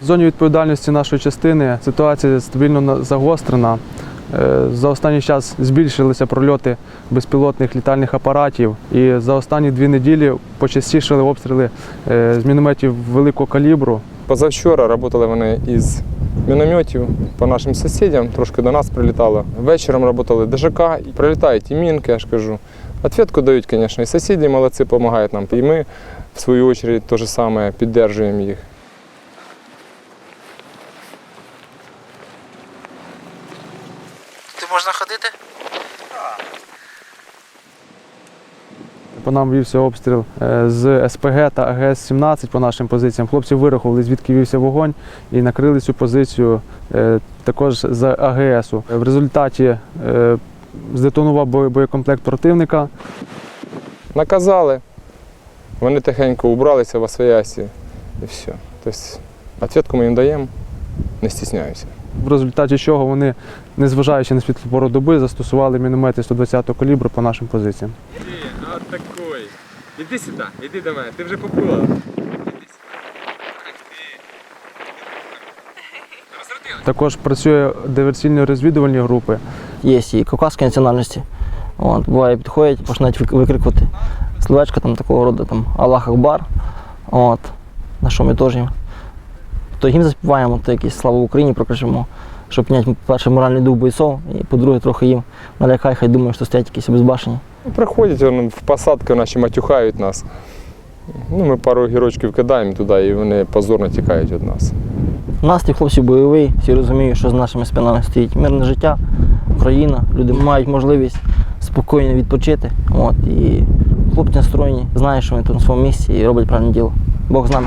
В зоні відповідальності нашої частини ситуація стабільно загострена. Е, За останній час збільшилися прольоти безпілотних літальних апаратів, і за останні дві неділі почастішили обстріли е, з мінометів великого калібру. Позавчора працювали вони із мінометів по нашим сусідям, трошки до нас прилітало. Вечором працювали ДЖК, прилітають і мінки, я ж кажу. Ответку дають, звісно, і сусіди молодці допомагають нам. І ми, в свою чергу, те ж саме підтримуємо їх. Ти можна ходити? По нам вівся обстріл е, з СПГ та АГС-17 по нашим позиціям. Хлопці вирахували, звідки вівся вогонь і накрили цю позицію е, також з АГСу. В результаті е, здетонував боєкомплект противника. Наказали, вони тихенько убралися в освоясі і все. Тобто, ответку ми їм даємо, не стісняємося. В результаті чого вони, незважаючи на світлопору доби, застосували міномети 120-го калібру по нашим позиціям. От такий. Іди сюди, іди до мене, ти вже попила. Також працює диверсійно-розвідувальні групи. Є і кавказської національності. От, буває, підходять, починають викрикувати словечка там такого роду, там Аллах Акбар. От, на що ми теж їм. То гімн заспіваємо, то якісь слава Україні прокричимо, щоб підняти, по-перше, моральний дух бойців, і по-друге, трохи їм налякай, хай думають, що стоять якісь обезбашені. Ну, Приходять вони в посадки, наші матюхають нас. Ну, ми пару гірочків кидаємо туди, і вони позорно тікають від нас. Настрій хлопців бойовий, всі розуміють, що з нашими спинами стоїть мирне життя, Україна. Люди мають можливість спокійно відпочити. От, і хлопці настроєні, знають, що вони тут на своєму місці і роблять правильне діло. Бог з нами.